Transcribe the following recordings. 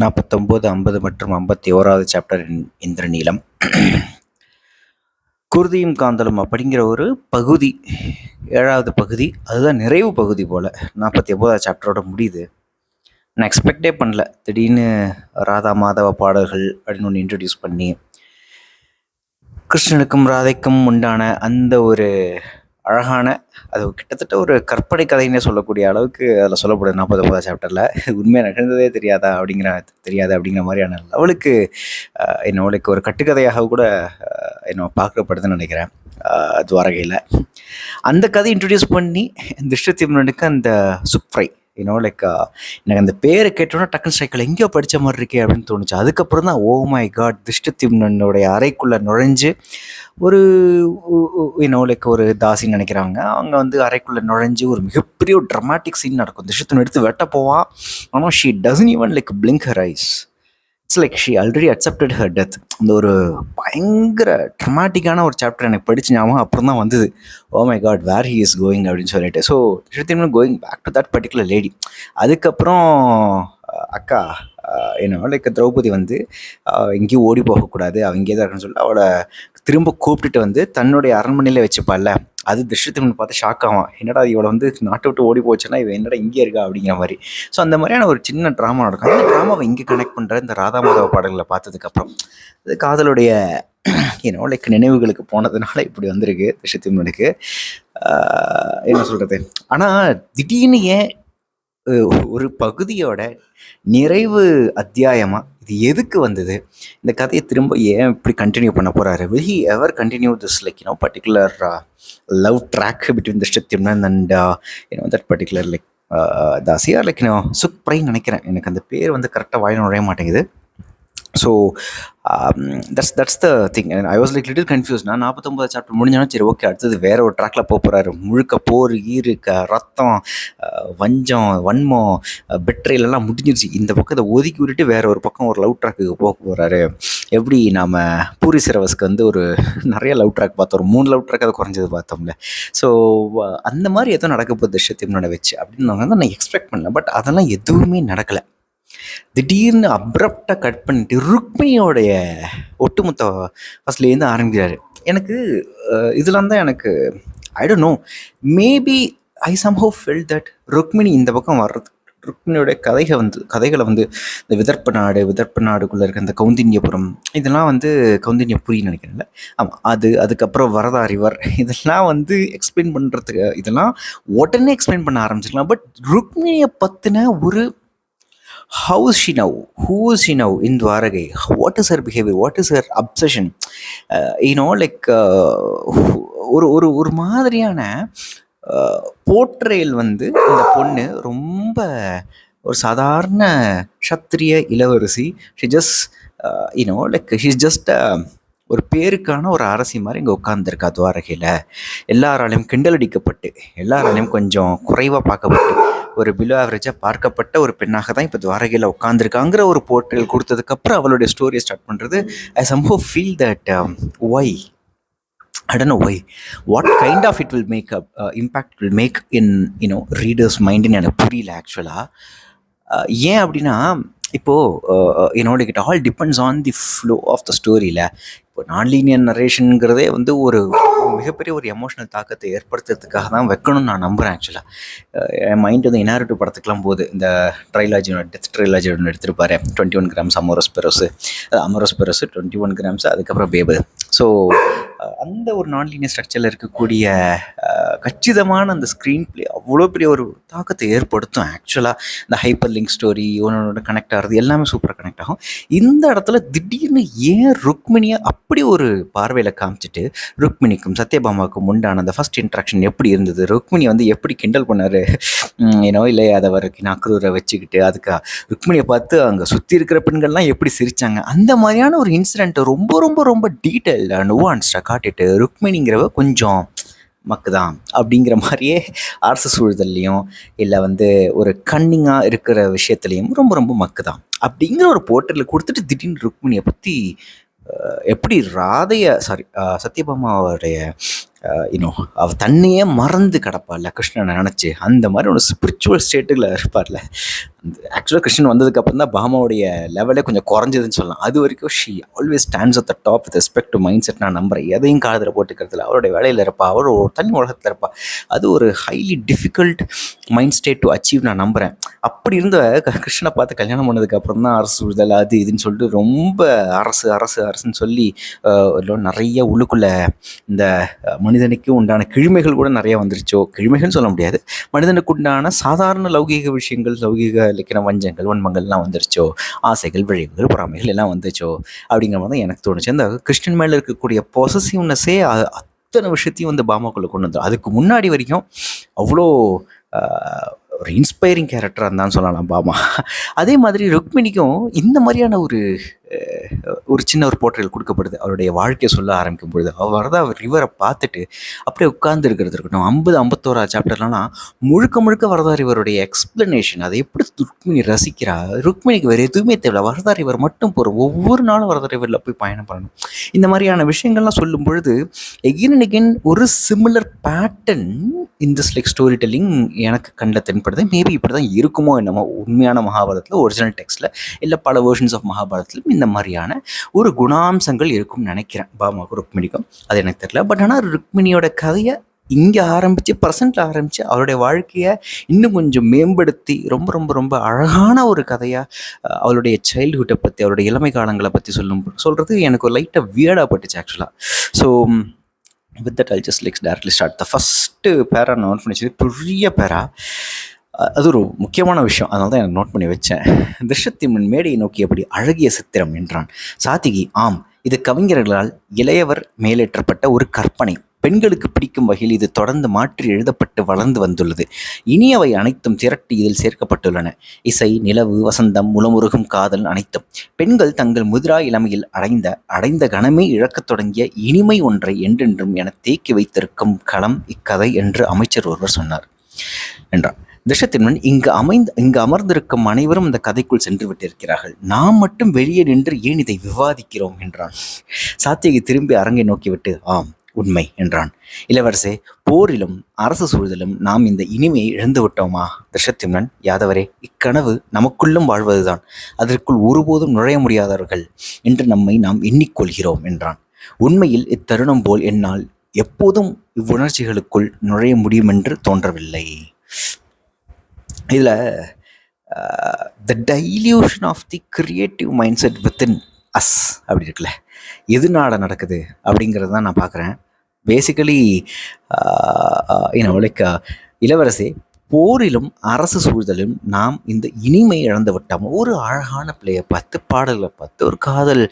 நாற்பத்தொம்போது ஐம்பது மற்றும் ஐம்பத்தி ஓராவது சாப்டர் இந்திரநீலம். குருதியும் காந்தலும் அப்படிங்கிற ஒரு பகுதி ஏழாவது பகுதி அதுதான் நிறைவு பகுதி போல். நாற்பத்தி ஒம்போதாவது சாப்டரோட முடியுது. நான் எக்ஸ்பெக்டே பண்ணல. திடீர்னு ராதா மாதவ பாடல்கள் அப்படின்னு ஒன்று இன்ட்ரடியூஸ் பண்ணி கிருஷ்ணனுக்கும் ராதைக்கும் உண்டான அந்த ஒரு அழகான அது கிட்டத்தட்ட ஒரு கற்பனை கதைன்னே சொல்லக்கூடிய அளவுக்கு அதில் சொல்லப்படுது நாற்பது ஒன்பதாம் சாப்டரில் உண்மையாக நிகழ்ந்ததே தெரியாதா அப்படிங்கிற தெரியாது அப்படிங்கிற மாதிரியான லெவலுக்கு அஹ், என்னோட ஒரு கட்டுக்கதையாக கூட என்ன பார்க்கப்படுதுன்னு நினைக்கிறேன். துவாரகையில் அந்த கதை இன்ட்ரடியூஸ் பண்ணி திருஷ்டத்திமனுக்கு அந்த சுப்ரை யூனோ லைக் எனக்கு அந்த பேரை கேட்டோன்னா டக்குன்னு சைக்கிள் எங்கேயோ படித்த மாதிரி இருக்கே அப்படின்னு தோணுச்சு. அதுக்கப்புறம் தான் ஓ oh மை காட் திருஷ்டத்திம்னனுடைய அறைக்குள்ளே நுழைஞ்சு ஒரு யூனோ லைக் ஒரு தாசின்னு நினைக்கிறாங்க. அவங்க வந்து அறைக்குள்ளே நுழைஞ்சு ஒரு மிகப்பெரிய ஒரு ட்ரமாட்டிக் சீன் நடக்கும். திருஷ்டத்தின் எடுத்து வெட்ட போவான் ஆனால் she doesn't even like blink her eyes it's like she already accepted her death அந்த ஒரு பயங்கர ட்ரமாட்டிக்கான ஒரு சாப்டர் எனக்கு படிச்சு ஞாபகம் அப்புறம் தான் வந்தது. ஓ my god where he is going அப்படின்னு சொல்லிட்டு. So திருத்தியும் going back to that particular lady அதுக்கப்புறம் அக்கா என்ன லைக் திரௌபதி வந்து எங்கேயும் ஓடி போகக்கூடாது. அவங்க தான் இருக்குன்னு சொல்லி அவளை திரும்ப கூப்பிட்டுட்டு வந்து தன்னுடைய அரண்மனையில் வச்சுப்பால அது திருஷ்டத்துக்கு பார்த்து ஷாக் ஆகும் என்னடா இவளை வந்து நாட்டை விட்டு ஓடி போச்சுன்னா இவன் என்னடா இங்கே இருக்கா அப்படிங்கிற மாதிரி. ஸோ அந்த மாதிரியான ஒரு சின்ன ட்ராமா நடக்கும். அந்த ட்ராமாவை இங்கே கனெக்ட் பண்ணுற இந்த ராதா மாதவ பாடல்களை பார்த்ததுக்கப்புறம் அது காதலுடைய ஏன்னோ லைக் நினைவுகளுக்கு போனதுனால இப்படி வந்திருக்கு திருஷ்டத்திமனுக்கு என்ன சொல்கிறது ஆனால் திடீர்னு ஏன் ஒரு பகுதியோட நிறைவு அத்தியாயமாக இது எதுக்கு வந்தது? இந்த கதையை திரும்ப ஏன் இப்படி கண்டினியூ பண்ண போகிறாரு will he ever continue this like you know particular love track between the சத்யம்னன் and you know that particular like தாசியா like நான் சுப்ரைன்னு நினைக்கிறேன். எனக்கு அந்த பேர் வந்து கரெக்டாக வாயில் நுழைய மாட்டேங்குது. So that's that's the thing I was like little confuse நான் நாற்பத்தொம்பது சாப்டர் முடிஞ்சாலும் சரி ஓகே அடுத்தது வேற ஒரு ட்ராக்ல போக போகிறாரு முழுக்க போர் ஈரு க ரத்தம் வஞ்சம் வன்மம் பெட்ரைல் எல்லாம் முடிஞ்சிருச்சு. இந்த பக்கத்தை ஒதுக்கி விட்டுட்டு வேற ஒரு பக்கம் ஒரு லவ் ட்ராக்குக்கு போக போகிறாரு எப்படி நாம் பூரி சிரவஸ்க்கு வந்து ஒரு நிறைய லவ் ட்ராக் பார்த்தோம். ஒரு மூணு லவ் ட்ராக் அதை குறைஞ்சது பார்த்தோம்ல. ஸோ அந்த மாதிரி ஏதோ நடக்க போகுது விஷயத்தையும் வச்சு. அப்படின்னு நான் வந்து நான் எக்ஸ்பெக்ட் பண்ணல. பட் அதெல்லாம் எதுவுமே நடக்கலை. திடீர்னு அப்ரப்டாக கட் பண்ணிட்டு ருக்மிணியோடைய ஒட்டுமொத்த ஃபஸ்ட்லேருந்து ஆரம்பிக்கிறாரு. எனக்கு இதெல்லாம் தான் எனக்கு I don't know maybe I somehow felt that Rukmini இந்த பக்கம் வர்றது ருக்மிணியோட கதைகள் வந்து கதைகளை வந்து இந்த விதர்ப்ப நாடு விதர்ப்ப நாடுக்குள்ளே இருக்க இந்த கௌந்தின்யபுரம் இதெல்லாம் வந்து கௌந்தின்யபுரின்னு நினைக்கிறேன்ல. ஆமாம் அது அதுக்கப்புறம் வரதா ரிவர் இதெல்லாம் வந்து எக்ஸ்பிளைன் பண்ணுறதுக்கு இதெல்லாம் உடனே எக்ஸ்பிளைன் பண்ண ஆரம்பிச்சிக்கலாம் பட் ருக்மிணியை பற்றின ஒரு how is now who who is she now in dwaragai what is her behavior? What is her like uh, uh, ஒரு ஒரு ஒரு மாதிரியான uh, போர்ட்ரேல் வந்து இந்த பொண்ணு ரொம்ப ஒரு சாதாரண சத்திரிய இளவரசி. She just you know like she's just ஒரு பேருக்கான ஒரு அரசி மாதிரி இங்கே உட்காந்துருக்கா துவாரகையில். எல்லாராலையும் கிண்டல் அடிக்கப்பட்டு எல்லாராலையும் கொஞ்சம் குறைவாக பார்க்கப்பட்டு ஒரு பிலோ ஆவரேஜாக பார்க்கப்பட்ட ஒரு பெண்ணாக தான் இப்போ துவாரகையில் உட்காந்துருக்காங்கிற ஒரு போர்ட்டல் கொடுத்ததுக்கப்புறம் அவளுடைய ஸ்டோரியை ஸ்டார்ட் பண்ணுறது I somehow feel that why I don't know why. What kind of it will make a uh, impact will make in you know readers' mind in எனக்கு புரியல ஆக்சுவலாக uh, ஏன் அப்படின்னா இப்போது என்னோட கிட்ட all depends on the flow of the ஸ்டோரியில் இப்போ நான் லீனியர் நரேஷனுங்கிறதே வந்து ஒரு மிகப்பெரிய ஒரு எமோஷனல் தாக்கத்தை ஏற்படுத்துறதுக்காக தான் வைக்கணும்னு நான் நம்புகிறேன் ஆக்சுவலாக என் மைண்ட் வந்து இனாரிட்டிவ் படத்துக்குலாம் போகுது. இந்த ட்ரைலாஜியோட டெத் ட்ரைலாஜி ஒன்று எடுத்திருப்பாரு. Twenty one grams Amores Perros Amores Perros twenty one grams அதுக்கப்புறம் பேபு ஸோ அந்த ஒரு நான்லீனியர் ஸ்ட்ரக்சரில் இருக்கக்கூடிய கச்சிதமான அந்த ஸ்க்ரீன் ப்ளே அவ்வளோ பெரிய ஒரு தாக்கத்தை ஏற்படுத்தும் ஆக்சுவலாக இந்த ஹைப்பர் லிங்க் ஸ்டோரி ஒன்னோட கனெக்ட் ஆகிறது எல்லாமே சூப்பராக கனெக்ட் ஆகும். இந்த இடத்துல திடீர்னு ஏன் ருக்மிணியை அப்படி ஒரு பார்வையில் காமிச்சிட்டு ருக்மிணிக்கும் சத்யபாமாவுக்கும் உண்டான அந்த ஃபஸ்ட் இன்ட்ராக்ஷன் எப்படி இருந்தது? ருக்மிணி வந்து எப்படி கிண்டல் பண்ணார்? ஏன்னோ இல்லை அதை வரைக்கும் நக்ரூரை வச்சுக்கிட்டு அதுக்கு ருக்மிணியை பார்த்து அங்கே சுற்றி இருக்கிற பெண்கள்லாம் எப்படி சிரித்தாங்க அந்த மாதிரியான ஒரு இன்சிடென்ட்டை ரொம்ப ரொம்ப ரொம்ப டீட்டெயில் நுவான்ஸ்டாக காட்டிட்டு ருக்மிணிங்கிறவ கொஞ்சம் மக்குதான் அப்படிங்கிற மாதிரியே அரசு சூழ்தல்லையும் இல்லை வந்து ஒரு கன்னிங்காக இருக்கிற விஷயத்துலையும் ரொம்ப ரொம்ப மக்கு தான் அப்படிங்கிற ஒரு போர்ட்டலில் கொடுத்துட்டு திடீர்னு ருக்மிணியை பற்றி எப்படி ராதைய சாரி சத்யபாமாவுடைய Uh, இன்னும் அவ தன்னையே மறந்து கிடப்பாள்ல கிருஷ்ணனை நினச்சி. அந்த மாதிரி ஒரு ஸ்பிரிச்சுவல் ஸ்டேட்டுகளை இருப்பார்ல. ஆக்சுவலாக கிருஷ்ணன் வந்ததுக்கு அப்புறம் தான் பாமாவுடைய லெவலே கொஞ்சம் குறைஞ்சதுன்னு சொல்லலாம். அது வரைக்கும் she always stands at the top with respect to mind set நான் நம்புறேன். எதையும் காலத்தில் போட்டுக்கிறதுல அவருடைய வேலையில் இருப்பா. அவர் ஒரு தனி உலகத்தில் இருப்பா. அது ஒரு highly difficult mind state to achieve நான் நம்புகிறேன் அப்படி இருந்த கிருஷ்ணனை பார்த்து கல்யாணம் பண்ணதுக்கு அப்புறம் தான் அரசு விடுதல் அது இதுன்னு சொல்லிட்டு ரொம்ப அரசு அரசு அரசுன்னு சொல்லி uh, நிறைய உள்ளுக்குள்ளே இந்த uh, மனிதனுக்கு உண்டான கிழிமைகள் கூட நிறைய வந்துருச்சோ? கிழமைகள்னு சொல்ல முடியாது. மனிதனுக்கு உண்டான சாதாரண லௌகீக விஷயங்கள் லௌகீக இலக்கின வஞ்சங்கள் வன்மங்கள்லாம் வந்துருச்சோ? ஆசைகள் விழைவுகள் பொறாமைகள் எல்லாம் வந்துச்சோ? அப்படிங்கிற மாதிரி தான் எனக்கு தோணுச்சு. அந்த கிறிஸ்டின் மேலே இருக்கக்கூடிய பொசசிவ்னஸே அத்தனை விஷயத்தையும் வந்து பாமாக்குள்ளே கொண்டு வந்துடும் அதுக்கு முன்னாடி வரைக்கும் அவ்வளோ ஒரு இன்ஸ்பைரிங் கேரக்டராக இருந்தான்னு சொல்லலாம் பாமா. அதே மாதிரி ருக்மிணிக்கும் இந்த மாதிரியான ஒரு ஒரு சின்ன ஒரு போர்ட்ரேல் கொடுக்கப்படுது. அவருடைய வாழ்க்கையை சொல்ல ஆரம்பிக்கும் பொழுது அவர் வரதா அவர் ரிவரை பார்த்துட்டு அப்படியே உட்கார்ந்து இருக்கிறது இருக்கட்டும். ஐம்பது ஐம்பத்தோரா சாப்டர்லாம் முழுக்க முழுக்க வரதா ரிவருடைய எக்ஸ்பிளனேஷன் அதை எப்படி ருக்மிணி ரசிக்கிறா ருக்மிணிக்கு வேறு எதுவுமே தேவையில்ல. வரதா ரிவர் மட்டும் போகிற ஒவ்வொரு நாளும் வரதா ரிவரில் போய் பயணம் பண்ணணும். இந்த மாதிரியான விஷயங்கள்லாம் சொல்லும் பொழுது எகின் அண்ட் எகின் ஒரு சிமிலர் பேட்டர்ன் இந்த லைக் ஸ்டோரி டெல்லிங் எனக்கு கண்ணில் தென்படுது. மேபி இப்படி தான் இருக்குமோ என்னமோ உண்மையான மகாபாரதத்தில் ஒரிஜினல் டெக்ஸ்ட்டில் இல்லை பல வேர்ஷன்ஸ் ஆஃப் மகாபாரதத்தில் இந்த மாதிரியான ஒரு குணாம்சங்கள் இருக்கும்னு நினைக்கிறேன். பாமாவுக்கும் ருக்மிணிக்கும். அது எனக்கு தெரியல. பட் ஆனால் ருக்மிணியோட கதையை இங்கே ஆரம்பித்து ப்ரெசண்ட்டில் ஆரம்பித்து அவருடைய வாழ்க்கையை இன்னும் கொஞ்சம் மேம்படுத்தி ரொம்ப ரொம்ப ரொம்ப அழகான ஒரு கதையாக அவளுடைய சைல்டுஹுட்டை பற்றி அவருடைய இளமை காலங்களை பற்றி சொல்லும் சொல்கிறது எனக்கு ஒரு லைட்டாக வியர்டாக பட்டுச்சு ஆக்சுவலாக so with that I'll just likes directly start the first para நான் பண்ணி வச்சது பெரிய பேரா அது ஒரு முக்கியமான விஷயம். அதனால தான் எனக்கு நோட் பண்ணி வச்சேன். திருஷத்திமன் மேடையை நோக்கியபடி அழகிய சித்திரம் என்றான். சாத்திகி ஆம் இது கவிஞர்களால் இளையவர் மேலேற்றப்பட்ட ஒரு கற்பனை. பெண்களுக்கு பிடிக்கும் வகையில் இது தொடர்ந்து மாற்றி எழுதப்பட்டு வளர்ந்து வந்துள்ளது. இனியவை அனைத்தும் திரட்டி இதில் சேர்க்கப்பட்டுள்ளன. இசை நிலவு வசந்தம் முளமுருகும் காதல் அனைத்தும். பெண்கள் தங்கள் முதிரா இளமையில் அடைந்த அடைந்த கணமே இழக்கத் தொடங்கிய இனிமை ஒன்றை என்றென்றும் என தேக்கி வைத்திருக்கும் களம் இக்கதை என்று அமைச்சர் ஒருவர் சொன்னார். என்றார் திசத்தின்மன் இங்கு அமைந்து இங்கு அமர்ந்திருக்கும் அனைவரும் இந்த கதைக்குள் சென்று விட்டிருக்கிறார்கள். நாம் மட்டும் வெளியே நின்று ஏன் இதை விவாதிக்கிறோம் என்றான். சாத்தியகி திரும்பி அரங்கை நோக்கிவிட்டு ஆம் உண்மை என்றான். இளவரசே போரிலும் அரசு சூழ்தலும் நாம் இந்த இனிமையை இழந்துவிட்டோமா திருஷத்திம்னன் யாதவரே இக்கனவு நமக்குள்ளும் வாழ்வதுதான். அதற்குள் ஒருபோதும் நுழைய முடியாதவர்கள் என்று நம்மை நாம் எண்ணிக்கொள்கிறோம் என்றான். உண்மையில் இத்தருணம் போல் என்னால் எப்போதும் இவ்வுணர்ச்சிகளுக்குள் நுழைய முடியும் என்று தோன்றவில்லை. இதில் the dilution of the creative mind set within us அப்படி இருக்குல்ல. எதுனால நடக்குது அப்படிங்கிறது தான் நான் பார்க்குறேன். பேசிக்கலி யூனோ லைக் இளவரசி போரிலும் அரசு சூழ்தலும் நாம் இந்த இனிமை இழந்து விட்டோம். ஒரு அழகான பிள்ளையை பார்த்து பாடல்களை பார்த்து ஒரு காதல்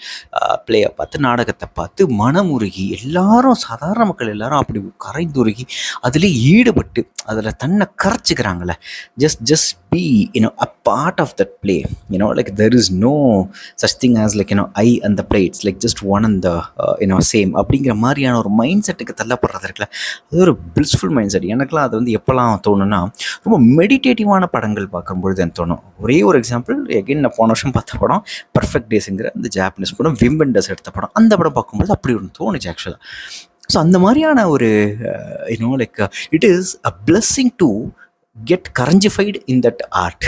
பிள்ளையை பார்த்து நாடகத்தை பார்த்து மனமுருகி எல்லாரும் சாதாரண மக்கள் எல்லாரும் அப்படி கரைந்துருகி அதில் ஈடுபட்டு அதில் தன்னை கரைச்சிக்கிறாங்களே just just be you know a part of that play you know like there is no such thing as like you know I அந்த play it's like just one அந்த யூனோ சேம் அப்படிங்கிற மாதிரியான ஒரு மைண்ட் செட்டுக்கு தள்ளப்படுறது இருக்குல்ல. அது ஒரு blissful mind set எனக்குலாம் அது வந்து எப்போல்லாம் தோணுன்னா ரொம்ப மெடிடேட்டிவான படங்கள் பார்க்கும்பொழுது எனக்கு தோணும். ஒரே ஒரு எக்ஸாம்பிள் எகைன் நான் போன வருஷம் பார்த்த படம் பர்ஃபெக்ட் டேஸுங்கிற அந்த ஜாப்பனீஸ் படம் விம்பெண்டஸ் எடுத்த படம். அந்த படம் பார்க்கும்போது அப்படி ஒன்று தோணுச்சு ஆக்சுவலாக ஸோ அந்த மாதிரியான ஒரு you know like it is a blessing to get கரஞ்சிஃபைடு in that art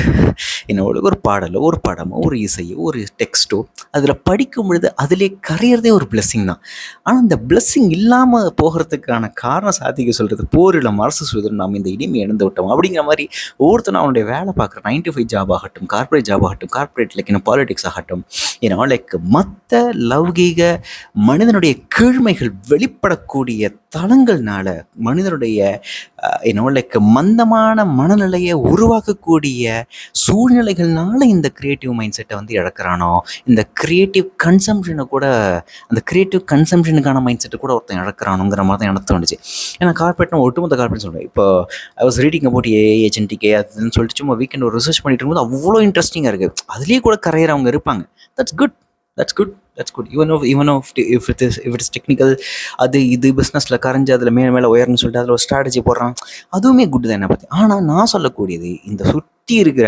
என்னோட ஒரு பாடலோ ஒரு படமோ ஒரு இசையோ ஒரு டெக்ஸ்ட்டோ அதில் படிக்கும் பொழுது அதிலே கரையிறதே ஒரு பிளெஸ்ஸிங் தான். ஆனால் அந்த பிளெஸ்ஸிங் இல்லாமல் போகிறதுக்கான காரணம் சாதிக்க சொல்கிறது போரிடம் அரசு சுதந்திரம் நாம் இந்த இனிமை இழந்து விட்டோம் அப்படிங்கிற மாதிரி ஒவ்வொருத்தரும் அவனுடைய வேலை பார்க்குற நைன்டி ஃபைவ் ஜாப் ஆகட்டும் கார்ப்பரேட் ஜாப் ஆகட்டும் கார்ப்பரேட் லைக் இன்னும் பாலிடிக்ஸ் ஆகட்டும் ஏன்னா லைக் மற்ற லௌகீக மனிதனுடைய கீழ்மைகள் வெளிப்படக்கூடிய தளங்கள்னால மனிதனுடைய என்னோ லைக் மந்தமான மனநிலையை உருவாக்கக்கூடிய சூழ்நிலைகள்னால இந்த கிரியேட்டிவ் மைண்ட் செட்டை வந்து இழக்கிறானோ? இந்த கிரியேட்டிவ் கன்சம்ஷனை கூட அந்த கிரியேட்டிவ் கன்சம்ஷனுக்கான மைண்ட் செட்டை கூட ஒருத்தன் இழக்கிறானுங்கிற மாதிரி தான் எனக்கு தோணுச்சு. ஏன்னா கார்பரேட்னா ஒட்டுமொத்த கார்பரேட் சொல்கிறேன் இப்போ I was reading about a அதுன்னு சொல்லிட்டு சும்மா வீக்கெண்ட் ஒரு ரிசர்ச் பண்ணிட்டு இருக்கும்போது அவ்வளோ இன்ட்ரெஸ்டிங்காக இருக்குது அதுலேயே கூட கரையிறவங்க இருப்பாங்க. That's good that's good that's good even of even of if it is if it's technical அது இது பிஸ்னஸில் கரைஞ்சி அதில் மேலே மேலே உயர்னு சொல்லிட்டு அதில் ஒரு ஸ்ட்ராட்டஜி போடுறான். அதுவுமே குட் தான் என்னை பற்றி ஆனால் நான் சொல்லக்கூடியது இந்த சுற்றி இருக்கிற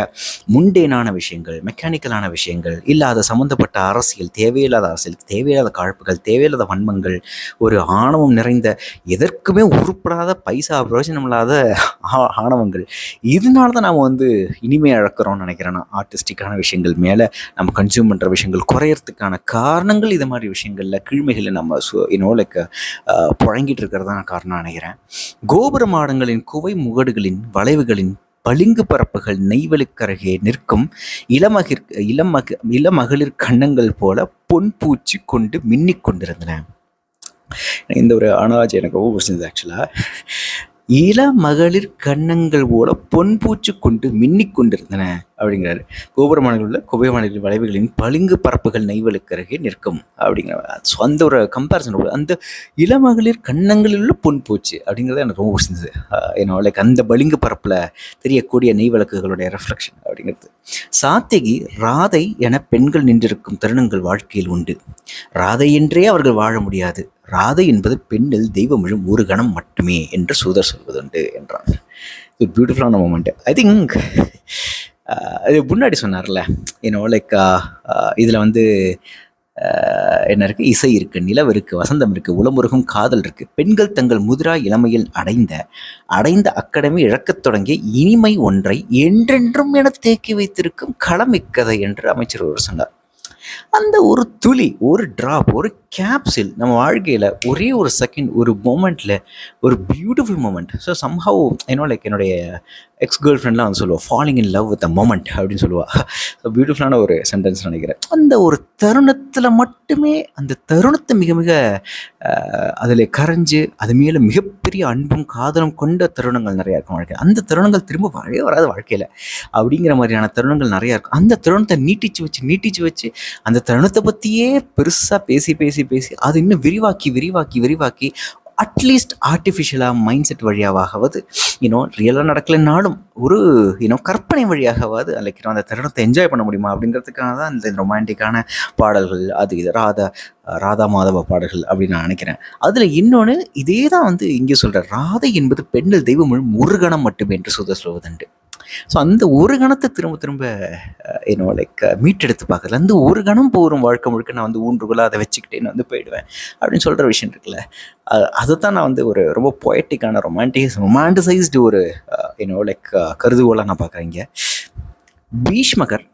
முண்டேனான விஷயங்கள் மெக்கானிக்கலான விஷயங்கள் இல்லாத சம்மந்தப்பட்ட அரசியல் தேவையில்லாத அரசியல் தேவையில்லாத காழ்ப்புகள் தேவையில்லாத வன்மங்கள் ஒரு ஆணவம் நிறைந்த எதற்குமே உருப்படாத பைசா பிரயோஜனம் இல்லாத ஆ- ஆணவங்கள். இதனால தான் நாம் வந்து இனிமே இழக்கிறோம்னு நினைக்கிறேன் ஆர்டிஸ்டிக்கான விஷயங்கள் மேலே நம்ம கன்சியூம் பண்ணுற விஷயங்கள் குறையறதுக்கான காரணங்கள் இது மாதிரி விஷயங்களில் கீழ்மைகளை நம்ம சு இன்னோ லைக் புழங்கிட்டு இருக்கிறது தான் காரணம் நினைக்கிறேன். கோபுர மாடங்களின் குவை முகடுகளின் வளைவுகளின் பளிங்கு பரப்புகள் நெய்வழிக்கருகே நிற்கும் இளமகிர் இளமக இளமகளிர் கன்னங்கள் போல பொன் பூச்சி கொண்டு மின்னிக் கொண்டிருந்தன. இந்த ஒரு அனாலஜி எனக்கு ரொம்ப பிடிச்சிருந்தது ஆக்சுவலாக இளமகளிர் கன்னங்கள் போல பொன் பூச்சு கொண்டு மின்னிக் கொண்டிருந்தன அப்படிங்கிறாரு. கோபுரமானில் உள்ள குபைமானில் வளைவுகளின் பளிங்கு பரப்புகள் நெய்வலுக்கருகே நிற்கும் அப்படிங்கிற ஸோ அந்த ஒரு கம்பேரிசன் அந்த இளமகளிர் கன்னங்களில் உள்ள பொன் பூச்சு அப்படிங்கிறது எனக்கு ரொம்ப பிடிச்சிருந்தது. ஏன்னா லைக் அந்த பளிங்கு பரப்பில் தெரியக்கூடிய நெய் விளக்குகளுடைய ரெஃப்ளெக்ஷன் அப்படிங்கிறது. சாத்திகி ராதை என பெண்கள் நின்றிருக்கும் தருணங்கள் வாழ்க்கையில் உண்டு. ராதை என்றே அவர்கள் வாழ முடியாது. ராதை என்பது பெண்ணில் தெய்வமிழும் ஒரு கணம் மட்டுமே என்று சூதர் சொல்வதுண்டு என்றான். இது பியூட்டிஃபுல்லான மூமெண்ட் ஐ திங்க் இது முன்னாடி சொன்னார்ல ஏன்னோ லைக் இதில் வந்து uh, என்ன இருக்குது இசை இருக்குது நிலவு இருக்குது வசந்தம் இருக்குது உளமுருகும் காதல் இருக்குது பெண்கள் தங்கள் முதிரா இளமையில் அடைந்த அடைந்த அக்கடமி இழக்கத் தொடங்கிய இனிமை ஒன்றை என்றென்றும் என தேக்கி வைத்திருக்கும் களமிக்கதை என்று அமைச்சர் ஒரு சொன்னார். அந்த ஒரு துளி ஒரு ட்ராப் ஒரு கேப்சில் நம்ம வாழ்க்கையில் ஒரே ஒரு செகண்ட் ஒரு மூமெண்ட்டில் ஒரு பியூட்டிஃபுல் மூமெண்ட் ஸோ சம்ஹவ் என்னோ லைக் என்னுடைய எக்ஸ் கேர்ள் ஃப்ரெண்ட்லாம் வந்து சொல்லுவாள் falling in love with a moment அப்படின்னு சொல்லுவாள் ஸோ பியூட்டிஃபுல்லான ஒரு சென்டென்ஸ் நினைக்கிறேன். அந்த ஒரு தருணத்தில் மட்டுமே அந்த தருணத்தை மிக மிக அதில் கரைஞ்சு அது மேலே மிகப்பெரிய அன்பும் காதலும் கொண்ட தருணங்கள் நிறையா இருக்கும் வாழ்க்கை அந்த தருணங்கள் திரும்ப வரவே வராது வாழ்க்கையில். அப்படிங்கிற மாதிரியான தருணங்கள் நிறையா இருக்கும். அந்த தருணத்தை நீட்டிச்சு வச்சு நீட்டிச்சு வச்சு அந்த தருணத்தை பற்றியே பெருசாக பேசி பேசி பேசி அது இன்னும் விரிவாக்கி விரிவாக்கி விரிவாக்கி அட்லீஸ்ட் ஆர்டிஃபிஷியலாக மைண்ட் செட் வழியாகவாவது இன்னும் ரியலாக நடக்கலைன்னாலும் ஒரு இன்னும் கற்பனை வழியாகவாது லைக் அந்த தருணத்தை என்ஜாய் பண்ண முடியுமா அப்படிங்கிறதுக்காக தான் இந்த ரொமான்டிக்கான பாடல்கள் அது இது ராதா ராதா மாதவ பாடல்கள் அப்படின்னு நான் நினைக்கிறேன். அதில் இன்னொன்று இதே தான் வந்து இங்கே சொல்கிற ராதை என்பது பெண்கள் தெய்வம் ஒரு மட்டுமே என்று சுத சொல்வதுண்டு ஸோ அந்த ஒரு கணத்தை திரும்ப திரும்ப என்னோ லைக் மீட்டெடுத்து பார்க்கல அந்த ஒரு கணம் போகும் வாழ்க்கை முழுக்க நான் வந்து ஊன்றுகோலாக அதை வச்சுக்கிட்டே நான் வந்து போயிடுவேன். அப்படின்னு சொல்கிற விஷயம் இருக்குல்ல. அதை தான் நான் வந்து ஒரு ரொம்ப பொயட்டிக்கான ரொமான்டிக் ரொமான்டிசைஸ்டு ஒரு என்னோ லைக் கருதுகோளாக நான் பார்க்குறேன் இங்கே. பீஷ்மகர்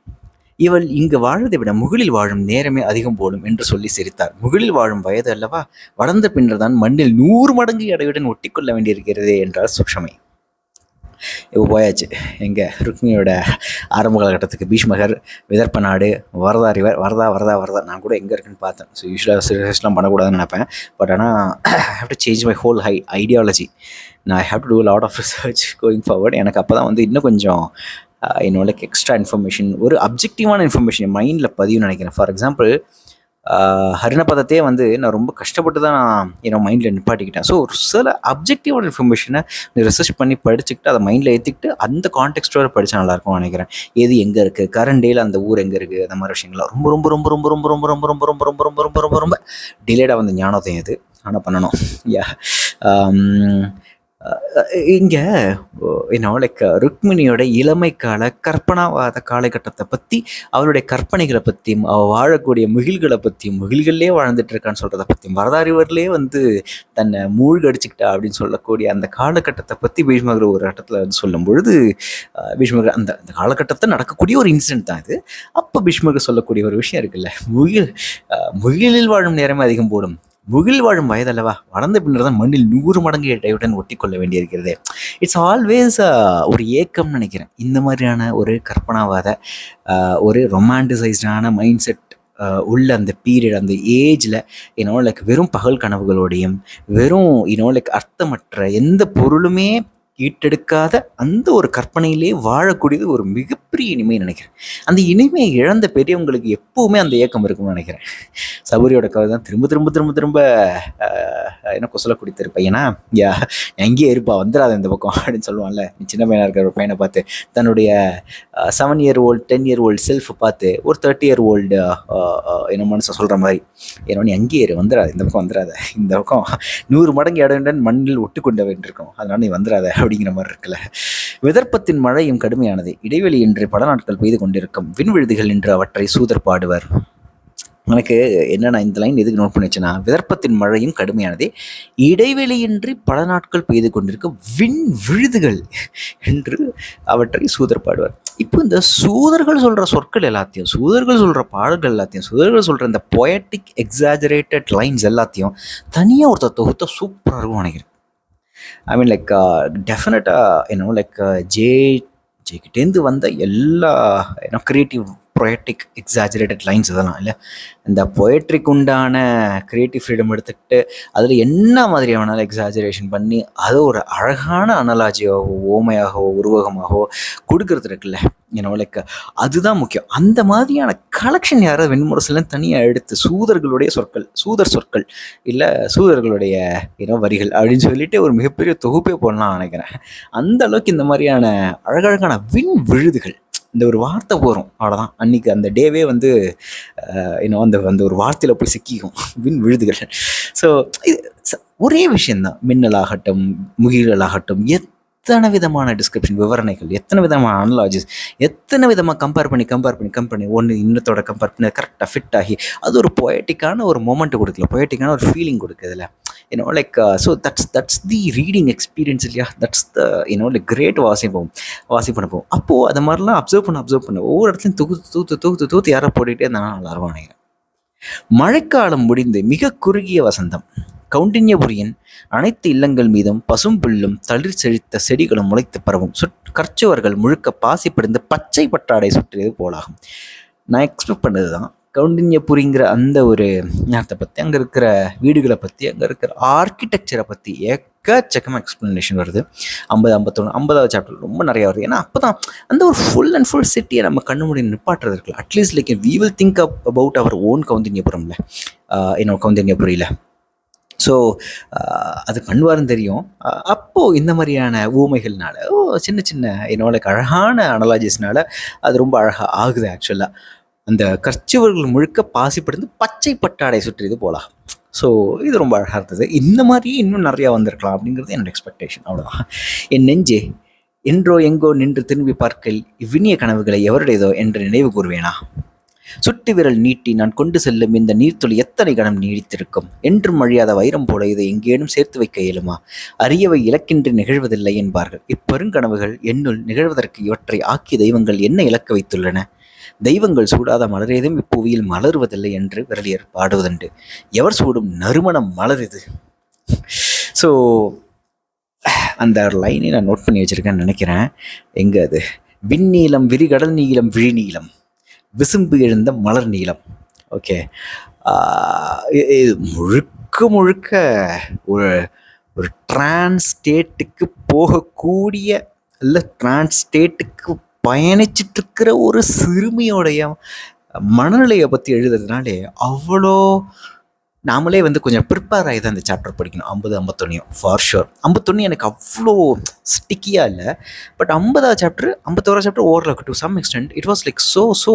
இவள் இங்கு வாழ்வதை விட முகிலில் வாழும் நேரமே அதிகம் போலும் என்று சொல்லி சிரித்தார். முகிலில் வாழும் வயது அல்லவா? வளர்ந்த பின்னர் தான் மண்ணில் நூறு மடங்கு எடையுடன் ஒட்டிக்கொள்ள வேண்டியிருக்கிறதே என்றார் சுக்ஷமை. இப்போ போயாச்சு. எங்கள் ருக்மியோட ஆரம்ப காலகட்டத்துக்கு பீஷ்மகர் விதர்ப்ப நாடு வரதா ரிவர் வரதா வரதா வரதா. நான் கூட எங்கே இருக்குன்னு பார்த்தேன். ஸோ யூஸ்வலாக ரிசர்ச்லாம் பண்ணக்கூடாதுன்னு நினைப்பேன். பட் ஆனால் have to change my whole high ideology நான் I have to do lot of research going forward எனக்கு அப்போ தான் வந்து இன்னும் கொஞ்சம் என்னோட எக்ஸ்ட்ரா இன்ஃபர்மேஷன் ஒரு அப்ஜெக்டிவான இன்ஃபர்மேஷன் என் மைண்டில் பதிவுன்னு நினைக்கிறேன். ஃபார் எக்ஸாம்பிள் ஹரிணபதத்தையே வந்து நான் ரொம்ப கஷ்டப்பட்டு தான் நான் என்னோட மைண்டில் நிப்பாட்டிக்கிட்டேன் ஸோ ஒரு சில அப்ஜெக்டிவான இன்ஃபர்மேஷனை ரிசர்ச் பண்ணி படிச்சுக்கிட்டு அதை மைண்டில் ஏற்றிக்கிட்டு அந்த கான்டெக்ஸ்டோட படித்தா நல்லாயிருக்கும் நினைக்கிறேன் எது எங்கே இருக்குது கரண்ட் டேல அந்த ஊர் எங்கே இருக்குது அந்த மாதிரி விஷயங்கள்லாம் ரொம்ப ரொம்ப ரொம்ப ரொம்ப ரொம்ப ரொம்ப ரொம்ப ரொம்ப ரொம்ப ரொம்ப ரொம்ப ரொம்ப ரொம்ப ரொம்ப டிலேடாக வந்த ஞானத்தையும் இது ஆனால் பண்ணணும் யா இங்கே என்ன லைக் ருக்மிணியோட இளமை கால கற்பனாவாத காலகட்டத்தை பற்றி அவளுடைய கற்பனைகளை பற்றியும் அவள் வாழக்கூடிய முகில்களை பற்றியும் முகில்கள்லேயே வாழ்ந்துட்டு இருக்கான்னு சொல்கிறத பற்றியும் வரதாரிவர்லேயே வந்து தன்னை மூழ்கடிச்சுக்கிட்டா அப்படின்னு சொல்லக்கூடிய அந்த காலகட்டத்தை பற்றி பீஷ்மகர் ஒரு கட்டத்தில் வந்து சொல்லும் பொழுது பீஷ்மகர் அந்த அந்த காலகட்டத்தை நடக்கக்கூடிய ஒரு இன்சிடென்ட் தான் இது. அப்போ பீஷ்மகர் சொல்லக்கூடிய ஒரு விஷயம் இருக்குல்ல முகில் முகிலில் வாழும் நேரமே அதிகம் போடும். முகில் வாழும் வயதல்லவா? வளர்ந்த பின்னர் தான் மண்ணில் நூறு மடங்கு எடையுடன் ஒட்டி கொள்ள வேண்டியிருக்கிறது இட்ஸ் ஆல்வேஸ் uh, ஒரு ஏக்கம்னு நினைக்கிறேன். இந்த மாதிரியான ஒரு கற்பனாவாத uh, ஒரு ரொமான்டிசைஸ்டான மைண்ட் செட் உள்ள அந்த பீரியட் அந்த ஏஜில் என்னோட லைக் வெறும் பகல் கனவுகளோடையும் வெறும் இன்னோ லைக் அர்த்தமற்ற எந்த பொருளுமே ஈட்டெடுக்காத அந்த ஒரு கற்பனையிலே வாழக்கூடியது ஒரு மிகப்பெரிய இனிமை நினைக்கிறேன். அந்த இனிமையை இழந்த பெரியவங்களுக்கு எப்போவுமே அந்த ஏக்கம் இருக்கும்னு நினைக்கிறேன். சபரியோட கதை தான் திரும்ப திரும்ப திரும்ப திரும்ப என்ன கொசலை குடித்திரு பையனா யா எங்கேயே இருப்பா வந்துடாத இந்த பக்கம் அப்படின்னு சொல்லுவான்ல. சின்ன பையனாக இருக்கிற ஒரு பையனை பார்த்து தன்னுடைய seven year old ten year old self பார்த்து ஒரு தேர்ட்டி இயர் ஓல்டு என்ன மனசை சொல்கிற மாதிரி ஏன்னா நீ அங்கேயே இரு வந்துடாத இந்த பக்கம் வந்துடாத. இந்த பக்கம் நூறு மடங்கு இடம் மண்ணில் ஒட்டு கொண்ட வேண்டியிருக்கும் அதனால நீ வந்துடாத. அப்படிங்கிற மாதிரி இருக்குல்ல. விதர்ப்பத்தின் மழையும் கடுமையானது. இடைவெளி என்று பல நாட்கள் பெய்து கொண்டிருக்கும். விண்விழுதுகள் என்று அவற்றை சூதர் பாடுவர். எனக்கு என்னென்னா இந்த லைன் எதுக்கு நோட் பண்ணி வச்சேன்னா விதர்ப்பத்தின் மழையும் கடுமையானதே. இடைவெளியின்றி பல நாட்கள் பெய்து கொண்டிருக்கும் விண் விழுதுகள் என்று அவற்றை சூதர் பாடுவார். இப்போ இந்த சூதர்கள் சொல்கிற சொற்கள் எல்லாத்தையும் சூதர்கள் சொல்கிற பாடல்கள் எல்லாத்தையும் சூதர்கள் சொல்கிற இந்த பொயட்டிக் எக்ஸாஜரேட்டட் லைன்ஸ் எல்லாத்தையும் தனியாக ஒருத்தர் தொகுத்த சூப்பராக இருக்கும் நினைக்கிறேன். ஐ மீன் லைக் டெஃபினட்டாக என்ன லைக் ஜே ஜேக்கிட்டேருந்து வந்த எல்லா ஏன்னா க்ரியேட்டிவ் பொயட்டிக் எக்ஸாஜரேட்டட் லைன்ஸ் இதெல்லாம் இல்லை? இந்த பொயட்ரிக்கு உண்டான க்ரியேட்டிவ் ஃப்ரீடம் எடுத்துக்கிட்டு அதில் என்ன மாதிரி வேணாலும் எக்ஸாஜரேஷன் பண்ணி அது ஒரு அழகான அனலாஜியாகவோ ஓமையாகவோ உருவகமாகவோ கொடுக்கறது இருக்குல்ல? என்னோட லைக் அதுதான் முக்கியம். அந்த மாதிரியான கலெக்ஷன் யாராவது வெண்முரசுலாம் தனியாக எடுத்து சூதர்களுடைய சொற்கள் சூதர் சொற்கள் இல்லை சூதர்களுடைய ஏதோ வரிகள் அப்படின்னு சொல்லிட்டு ஒரு மிகப்பெரிய தொகுப்பே போடலாம் நினைக்கிறேன். அந்த அளவுக்கு இந்த மாதிரியான அழகழகான விண் விழுதுகள் இந்த ஒரு வார்த்தை போகிறோம் அவ்வளோதான் அன்றைக்கி அந்த டேவே வந்து இன்னும் அந்த அந்த ஒரு வார்த்தையில் போய் சிக்கிக்கும். வின் விழுதுகள். ஸோ இது ஒரே விஷயந்தான் மின்னலாகட்டும் முகிழலாகட்டும் எத்தனை விதமான டிஸ்கிரிப்ஷன் விவரணைகள் எத்தனை விதமான அனலாஜிஸ் எத்தனை விதமாக கம்பேர் பண்ணி கம்பேர் பண்ணி கம்பேர் பண்ணி ஒன்று இன்னத்தோட கம்பேர் பண்ணி கரெக்டாக ஃபிட் ஆகி அது ஒரு பொயட்டிக்கான ஒரு மொமெண்ட் கொடுக்கல. பொயட்டிக்கான ஒரு feeling கொடுக்குதுல்ல you know like so that's that's the reading experience இல்லையா? That's the you know like great வாசிப்போம் வாசிப்பண்ண போவோம் அப்போது அது மாதிரிலாம் அப்சர்வ் பண்ண அப்சர்வ் பண்ண ஒவ்வொரு இடத்துலையும் தூத்து தூத்து தூத்து தூத்து யாரை போட்டுகிட்டே இருந்தாலும் நல்லா இருக்கும் மழைக்காலம் முடிந்து மிக குறுகிய வசந்தம். கவுண்டின்யபுரியின் அனைத்து இல்லங்கள் மீதும் பசும் புல்லும் தளிர் செழித்த செடிகளும் முளைத்து பரவும். சுட் கற்சுவர்கள் முழுக்க பாசி படிந்து பச்சை பட்டாடை சுற்றியது போலாகும். நான் எக்ஸ்பெக்ட் பண்ணது தான் கவுண்டின்யபுரிங்கிற அந்த ஒரு நேரத்தை பற்றி அங்கே இருக்கிற வீடுகளை பற்றி அங்கே இருக்கிற ஆர்கிடெக்சரை பற்றி எக்கச்சக்கமாக எக்ஸ்ப்ளனேஷன் வருது. ஐம்பது ஐம்பத்தொன்று ஐம்பதாவது சாப்டர் ரொம்ப நிறையா வருது. ஏன்னா அப்போ தான் அந்த ஒரு ஃபுல் அண்ட் ஃபுல் சிட்டியை நம்ம கண்ணு முடி நிப்பாட்டுறது இருக்குல்ல. At least like we will think up about our own கவுந்தின்யபுரம்ல என்னோட கவுந்தின்யபுரியில் ஸோ அது பண்ணுவாருன்னு தெரியும். அப்போது இந்த மாதிரியான ஊமைகள்னால ஓ சின்ன சின்ன என்னோட அழகான அனலாஜிஸ்னால அது ரொம்ப அழகாக ஆகுது ஆக்சுவலாக அந்த கர்ச்சிவர்கள் முழுக்க பாசிப்படுந்து பச்சை பட்டாடை சுற்றியது போலாம் ஸோ இது ரொம்ப அழகாக இருந்தது. இந்த மாதிரியே இன்னும் நிறையா வந்திருக்கலாம் அப்படிங்கிறது என்னோட எக்ஸ்பெக்டேஷன் அவ்வளோதான் என் நெஞ்சே என்றோ எங்கோ நின்று திரும்பி பார்க்கல் இவ்வினிய கனவுகளை எவருடையதோ என்று நினைவு கூறுவேனா? சுட்டு விரல் நீட்டி நான் கொண்டு செல்லும் இந்த நீர்த்துளி எத்தனை கணம் நீடித்திருக்கும்? என்றும் அழியாத வைரம் போல இதை எங்கேனும் சேர்த்து வைக்க இயலுமா? அரியவை இலக்கின்றி நிகழ்வதில்லை என்பார்கள். இப்பெருங்கனவுகள் என்னுள் நிகழ்வதற்கு இவற்றை ஆக்கிய தெய்வங்கள் என்ன இலக்க வைத்துள்ளன? தெய்வங்கள் சூடாத மலரேதும் இப்புவியில் மலருவதில்லை என்று விரலியர் பாடுவதுண்டு. எவர் சூடும் நறுமணம் மலருது? ஸோ அந்த லைனை நான் நோட் பண்ணி வச்சுருக்கேன்னு நினைக்கிறேன். எங்கே அது? விண்ணீளம் விரிகடல் நீளம் விழிநீளம். விசும்பு எழுந்த மலர் நீளம். ஓகே இது முழுக்க முழுக்க ஒரு ஒரு ட்ரான்ஸ்ஸ்டேட்டுக்கு போகக்கூடிய இல்லை ட்ரான்ஸ்ஸ்டேட்டுக்கு பயணிச்சிட்ருக்கிற ஒரு சிறுமியோடைய மனநிலையை பற்றி எழுதுறதுனாலே அவ்வளோ நாமளே வந்து கொஞ்சம் ப்ரிப்பேர் ஆகி தான் இந்த சாப்டர் படிக்கணும். ஐம்பது ஐம்பத்தொன்னையும் ஃபார் ஷுர் ஐம்பத்தொன்று எனக்கு அவ்வளோ ஸ்டிக்கியாக இல்லை. பட் ஐம்பதாவது சாப்டர் ஐம்பத்தோரா சாப்டர் ஓரளவுக்கு to some extent it was like so so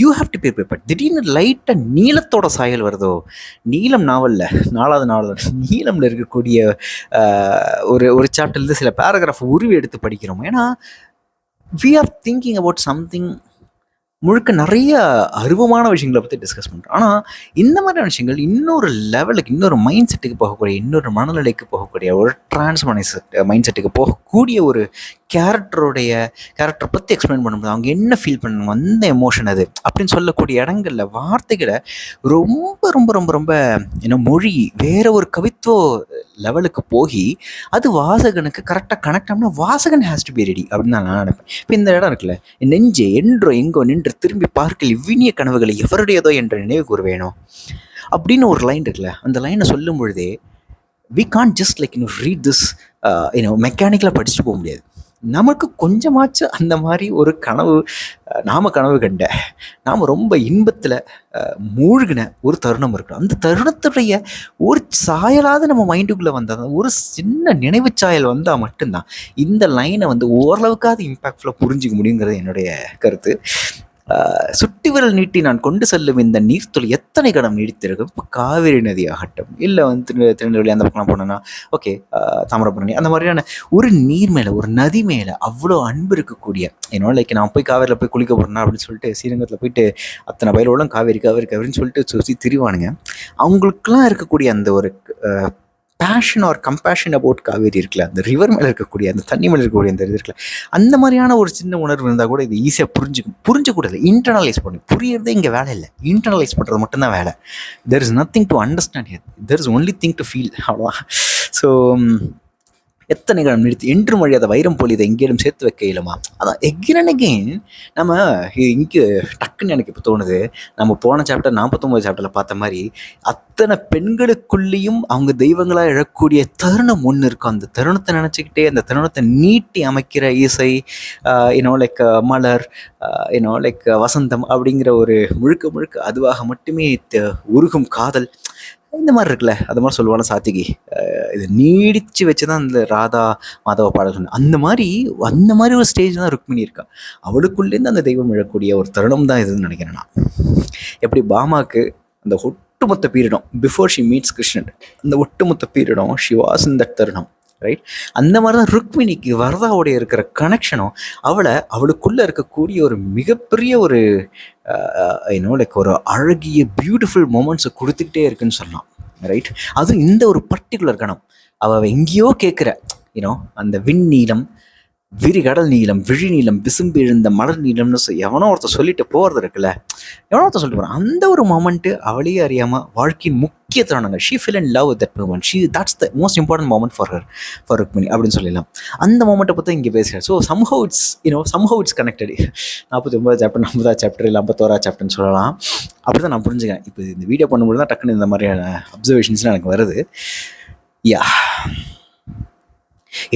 you have to be prepare திடீர்னு லைட்டாக நீளத்தோட சாயல் வருதோ? நீளம் நாவலில் நாலாவது நாவல் நீளமில் இருக்கக்கூடிய ஒரு ஒரு சாப்டர்லேருந்து சில பேராகிராஃப் உருவி எடுத்து படிக்கிறோம். ஏன்னா we are thinking about something முழுக்க நிறைய அருவமான விஷயங்களை பற்றி டிஸ்கஸ் பண்ணுறோம் ஆனால் இந்த மாதிரியான விஷயங்கள் இன்னொரு லெவலுக்கு இன்னொரு மைண்ட் செட்டுக்கு போகக்கூடிய இன்னொரு மனநிலைக்கு போகக்கூடிய ஒரு டிரான்ஸ் மைண்ட் செட் மைண்ட் செட்டுக்கு போகக்கூடிய ஒரு கேரக்டருடைய கேரக்டரை பற்றி எக்ஸ்பிளைன் பண்ணும்போது அவங்க என்ன ஃபீல் பண்ணணும் அந்த எமோஷன் அது அப்படின்னு சொல்லக்கூடிய இடங்களில் வார்த்தைகளை ரொம்ப ரொம்ப ரொம்ப ரொம்ப என்ன மொழி வேற ஒரு கவித்துவ லெவலுக்கு போய் அது வாசகனுக்கு கரெக்டாக கனெக்ட் ஆகும்னா வாசகன் ஹேஸ் டு பி ரெடி அப்படின்னு நான் நினைப்பேன். இப்போ இந்த இடம் இருக்குல்ல நெஞ்சே என்றோ எங்கோ நின்று திரும்பி பார்க்கல் இவ்வினிய கனவுகளை எவருடையதோ என்ற நினைவு வேணும் அப்படின்னு ஒரு லைன் இருக்குல்ல அந்த லைனை சொல்லும் பொழுதே வி கான் ஜஸ்ட் லைக் இன்னும் ரீட் திஸ் இன்னும் மெக்கானிக்கலாக படிச்சுட்டு போக முடியாது. நமக்கு கொஞ்சமாச்சும் அந்த மாதிரி ஒரு கனவு நாம் கனவு கண்ட நாம் ரொம்ப இன்பத்தில் மூழ்கின ஒரு தருணம் இருக்கணும் அந்த தருணத்துடைய ஒரு சாயலாவது நம்ம மைண்டுக்குள்ளே வந்தால் தான் ஒரு சின்ன நினைவு சாயல் வந்தால் மட்டும்தான் இந்த லைனை வந்து ஓரளவுக்காவது இம்பேக்ட்ஃபுல்லாக புரிஞ்சிக்க முடியுங்கிறது என்னுடைய கருத்து. சுட்டி விரல் நீட்டி நான் கொண்டு செல்லும் இந்த நீர்த்துளி எத்தனை கணம் நீடித்திருக்கும்? இப்போ காவிரி நதி ஆகட்டும். இல்லை வந்து திரு திருநெல்வேலி அந்த பக்கம் போனோன்னா ஓகே தாமிரபரணி. அந்த மாதிரியான ஒரு நீர் மேலே ஒரு நதி மேலே அவ்வளோ அன்பு இருக்கக்கூடிய என்னோட லைக் நான் போய் காவேரியில் போய் குளிக்க போகிறேன்னா அப்படின்னு சொல்லிட்டு ஸ்ரீரங்கத்தில் போயிட்டு அத்தனை வயலோடும் காவேரி காவேரி காவேரின்னு சொல்லிட்டு சுற்றி திரிவானுங்க. அவங்களுக்குலாம் இருக்கக்கூடிய அந்த ஒரு passion or compassion about Kaveri இருக்குல்ல அந்த ரிவர் மேலே இருக்கக்கூடிய அந்த தண்ணி மேலே இருக்கக்கூடிய அந்த இது இருக்குல்ல அந்த மாதிரியான ஒரு சின்ன உணர்வு இருந்தால் கூட இது ஈஸியாக புரிஞ்சுக்கும். புரிஞ்சக்கூடாது இன்டர்னலைஸ் பண்ணி. புரியறதே இங்கே வேலை இல்லை. இன்டர்னலைஸ் பண்ணுறது மட்டும்தான் வேலை. There is nothing to understand here there is only thing to feel அவ்வளோவா ஸோ எத்தனை காலம் நிறுத்தி என்று மொழி அதை வைரம் போலி இதை எங்கேயும் சேர்த்து வைக்க இயலுமா? அதான் எகின் அண்ட் அகெயின் நம்ம இங்கே டக்குன்னு எனக்கு இப்போ தோணுது நம்ம போன சாப்டர் நாற்பத்தொம்பது சாப்டரில் பார்த்த மாதிரி அத்தனை பெண்களுக்குள்ளேயும் அவங்க தெய்வங்களாக இழக்கக்கூடிய தருணம் ஒன்று இருக்கும். அந்த தருணத்தை நினச்சிக்கிட்டே அந்த தருணத்தை நீட்டி அமைக்கிற இசை இன்னோ லைக் மலர் இன்னோ லைக் வசந்தம் அப்படிங்கிற ஒரு முழுக்க முழுக்க அதுவாக மட்டுமே உருகும் காதல். இந்த மாதிரி இருக்குல்ல அது மாதிரி சொல்லுவாங்க சாத்திகி. இது நீடிச்சு வச்சு தான் அந்த ராதா மாதவ பாடல் அந்த மாதிரி அந்த மாதிரி ஒரு ஸ்டேஜ் தான் ருக்மிணி இருக்கா. அவளுக்குள்ளேருந்து அந்த தெய்வம் விழக்கூடிய ஒரு தருணம் தான் இதுன்னு நினைக்கிறேன் நான். எப்படி பாமாக்கு அந்த ஒட்டுமொத்த பீரியடம் பிஃபோர் ஷி மீட்ஸ் கிருஷ்ணன் அந்த ஒட்டுமொத்த பீரியடம் ஷி வாஸ் இன் தட் தருணம். ரைட் அந்த மாதிரி தான் ருக்மிணிக்கு வரதாவுடைய இருக்கிற கனெக்ஷனும் அவளை அவளுக்குள்ளே இருக்கக்கூடிய ஒரு மிகப்பெரிய ஒரு இன்னோ லைக் ஒரு அழகிய பியூட்டிஃபுல் மூமெண்ட்ஸை கொடுத்துக்கிட்டே இருக்குன்னு சொல்லலாம் ரைட் அதுவும் இந்த ஒரு பர்டிகுலர் கணம். அவள் எங்கேயோ கேட்குற யூனோ அந்த விண் நீளம் விரிகடல் நீளம் விழி நீளம் விசும்பு எழுந்த மலர் நீளம்னு சொல்லி எவனோ ஒருத்தர் சொல்லிட்டு போகிறது இருக்குல்ல? எவனோ ஒருத்தர் சொல்லிட்டு போகிறான் அந்த ஒரு மொமெண்ட்டு அவளையே அறியாமல் வாழ்க்கையின் முக்கிய தருணங்கள். She fill and love that moment she that's the most important moment for her for Rukmini அப்படின்னு சொல்லலாம் அந்த மூமெண்ட்டை பற்றி இங்கே பேசுகிறேன் so somehow it's you know somehow it's connected நாற்பத்தி ஒன்பது சாப்டர் நாற்பதா சாப்டர் இல்லை ஐம்பத்தோரா சாப்டர்னு சொல்லலாம். அப்படி தான் நான் புரிஞ்சுக்கிறேன். இப்போ இந்த வீடியோ பண்ணும்போது தான் டக்குன்னு இந்த மாதிரியான அப்சர்வேஷன்ஸ்லாம் எனக்கு வருது. யா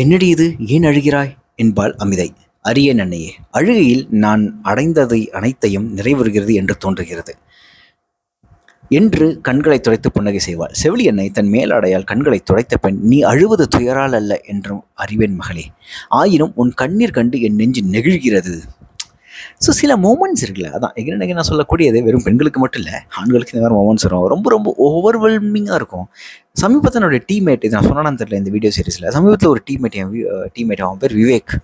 என்னடி இது? ஏன் அழுகிறாய்? என்பாள் அமிதை. அரிய நன்னையே அழுகையில் நான் அடைந்ததை அனைத்தையும் நிறைவுறுகிறது என்று தோன்றுகிறது என்று கண்களை துடைத்து புன்னகை செய்வாள். செவிலி என்னை தன் மேலாடையால் கண்களை துடைத்த பெண் நீ அழுவது துயரால் அல்ல என்றும் அறிவேன் மகளே. ஆயினும் உன் கண்ணீர் கண்டு என் நெஞ்சு நெகிழ்கிறது. ஸோ சில மூமெண்ட்ஸ் இருக்குல்ல அதான். எங்கே நான் சொல்லக்கூடியது வெறும் பெண்களுக்கு மட்டும் இல்லை ஆண்களுக்கு இந்த மாதிரி மூமெண்ட்ஸ் வரும். ரொம்ப ரொம்ப ஓவர்வெல்மிங்காக இருக்கும். சமீபத்தில் என்னுடைய டீம்மேட் இது நான் சொன்னான்னு தெரியல இந்த வீடியோ சீரிஸில் சமீபத்தில் ஒரு டீம்மேட் என் டீம்மேட் அவன் பேர் விவேக்.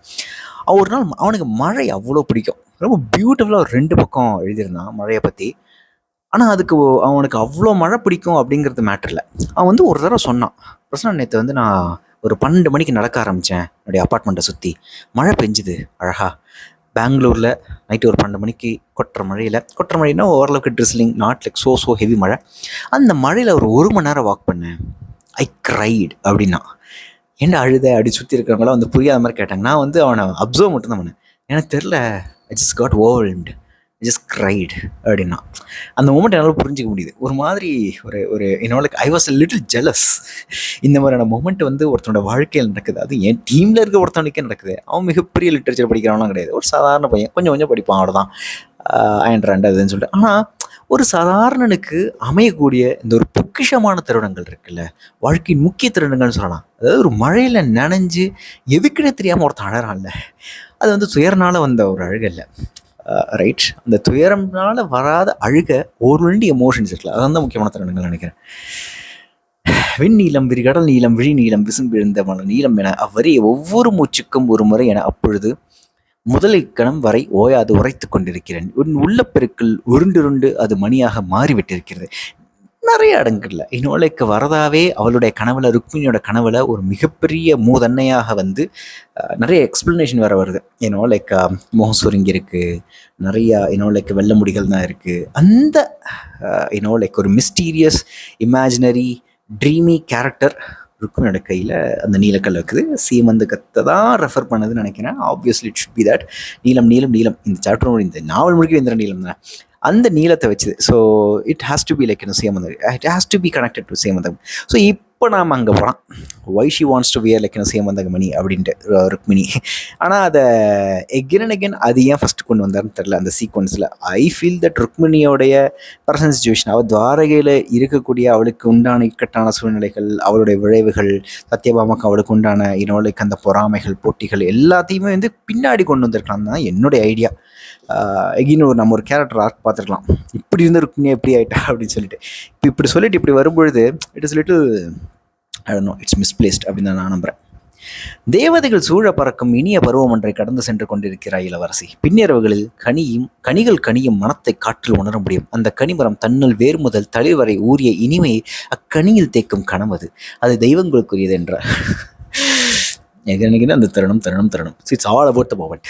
அவன் ஒரு நாள் அவனுக்கு மழை அவ்வளோ பிடிக்கும். ரொம்ப பியூட்டிஃபுல்லாக ஒரு ரெண்டு பக்கம் எழுதியிருந்தான் மழையை பற்றி ஆனால் அதுக்கு அவனுக்கு அவ்வளோ மழை பிடிக்கும் அப்படிங்கிறது மேட்டரில் அவன் வந்து ஒரு தடவை சொன்னான் பிரச்சனை நேற்று வந்து நான் ஒரு பன்னெண்டு மணிக்கு நடக்க ஆரம்பித்தேன் என்னுடைய அப்பார்ட்மெண்ட்டை சுற்றி மழை பெஞ்சுது அழகா. பெங்களூரில் நைட்டு ஒரு பன்னெண்டு மணிக்கு கொட்டுற மழையில் கொட்டுற மழைனா ஓரளவுக்கு drizzling not like so so heavy மழை. அந்த மழையில் ஒரு ஒரு மணி நேரம் வாக் பண்ணேன் ஐ க்ரைட் அப்படின்னா. ஏன்டா அழுத? அப்படி சுற்றி இருக்கிறவங்களாம் வந்து புரியாத மாதிரி கேட்டாங்க. நான் வந்து அவனை அப்சர்வ் மட்டும் தான் பண்ணேன். எனக்கு தெரில I just got overwhelmed just cried அப்படின்னா. அந்த மூமெண்ட் என்னால் புரிஞ்சிக்க முடியுது. ஒரு மாதிரி ஒரு ஒரு என்னோட ஐ வாஸ் லிட்டில் ஜெலஸ் இந்த மாதிரியான மூமெண்ட் வந்து ஒருத்தனோட வாழ்க்கையில் நடக்குது. அது என் டீமில் இருக்க ஒருத்தனுக்கே நடக்குது. அவன் மிகப்பெரிய லிட்ரேச்சர் படிக்கிறவனும் கிடையாது. ஒரு சாதாரண பையன். கொஞ்சம் கொஞ்சம் படிப்பான் அவ்வளோதான் அண்ட் ரெண்டு அதுன்னு சொல்லிட்டு. ஆனால் ஒரு சாதாரணனுக்கு அமையக்கூடிய இந்த ஒரு பொக்கிஷமான தருணங்கள் இருக்குல்ல. வாழ்க்கையின் முக்கிய தருணங்கள்னு சொல்லலாம். அதாவது ஒரு மழையில் நனைஞ்சு எதுக்குன்னே தெரியாமல் ஒருத்தன் அழறான்ல. அது வந்து துயரனால வந்த ஒரு அழகு இல்லை. ரைட் அந்த துயரம்னால வராத அழுக ஒரு ரெண்டு எமோஷன்ஸ் இருக்குல்ல. அதான் தான் முக்கியமான தருணங்கள் நினைக்கிறேன். வெண்ணீளம் விரிகடல் நீளம் விழி நீளம் விசும்பிழுந்த மன நீளம் என அவ்வரிய ஒவ்வொரு மூச்சுக்கும் ஒரு முறை என அப்பொழுது முதலை கணம் வரை ஓயாது உரைத்து கொண்டிருக்கிறேன். உன் உள்ள பெருக்கில் உருண்டுருண்டு அது மணியாக மாறிவிட்டிருக்கிறது. நிறைய இடங்கள்ல. இனோலைக்கு வரதாவே அவளுடைய கனவுல ருக்மிணியோட கனவுல ஒரு மிகப்பெரிய மூதன்னையாக வந்து நிறைய எக்ஸ்பிளனேஷன் வர வருது. ஏன்னோ லைக் முகம் சுருங்கி இருக்கு. நிறையா இன்னோ லைக் வெள்ள முடிகள் தான் இருக்கு. அந்த இன்னோ லைக் ஒரு மிஸ்டீரியஸ் இமேஜினரி ட்ரீமி கேரக்டர் ருக்மிணியோட கையில் அந்த நீலக்கல் இருக்குது. சீமந்தகத்தை தான் ரெஃபர் பண்ணதுன்னு நினைக்கிறேன். Obviously it should be that neelam neelam neelam. இந்த சாப்டர் இந்த நாவல் முழுக்க இந்த நீலம் தான். அந்த நீளத்தை வச்சுது. So it has to be like in it has to be connected to Syamantakam so இப்போ நாம் அங்கே போகலாம் why she wants to wear like same Syamantaka mani அப்படின்ட்டு ருக்மிணி. ஆனால் அதை எகென் அண்ட் எகென் அது ஏன் ஃபஸ்ட்டு கொண்டு வந்தாருன்னு தெரில அந்த சீக்வன்ஸில் ஐ ஃபீல் தட் ருக்மிணியோடைய பர்சன் சுச்சுவேஷன் அவள் துவாரகையில் இருக்கக்கூடிய அவளுக்கு உண்டான இக்கட்டான சூழ்நிலைகள் அவளுடைய விளைவுகள் சத்யபாமாக்கு அவளுக்கு உண்டான இனவளுக்கு அந்த பொறாமைகள் போட்டிகள் எல்லாத்தையுமே வந்து பின்னாடி கொண்டு வந்திருக்கலாம் தான் என்னுடைய ஐடியா எகின் ஒரு நம்ம ஒரு கேரக்டர் ஆர்ட் பார்த்துருக்கலாம். இப்படி இருந்த ருக்மிணி எப்படி ஆயிட்டா அப்படின்னு சொல்லிட்டு. இப்போ இப்படி சொல்லிட்டு இப்படி வரும்பொழுது it is little I know it's misplaced அப்படின்னு நான் நம்புகிறேன் தேவதைகள் சூழ பறக்கும் இனிய பருவம் ஒன்றை கடந்து சென்று கொண்டிருக்கிறாய் இளவரசி. பின்னிரவுகளில் கனியும் கனிகள் கனியும் மனத்தை காற்றில் உணர முடியும். அந்த கனிமரம் தன்னுள் வேர் முதல் தலைவரை ஊறிய இனிமையை அக்கனியில் தேக்கும் கனமது அது. தெய்வங்களுக்குரியது என்றார் எனக்கு அந்த தருணம் தருணம் தருணம். It's all about the moment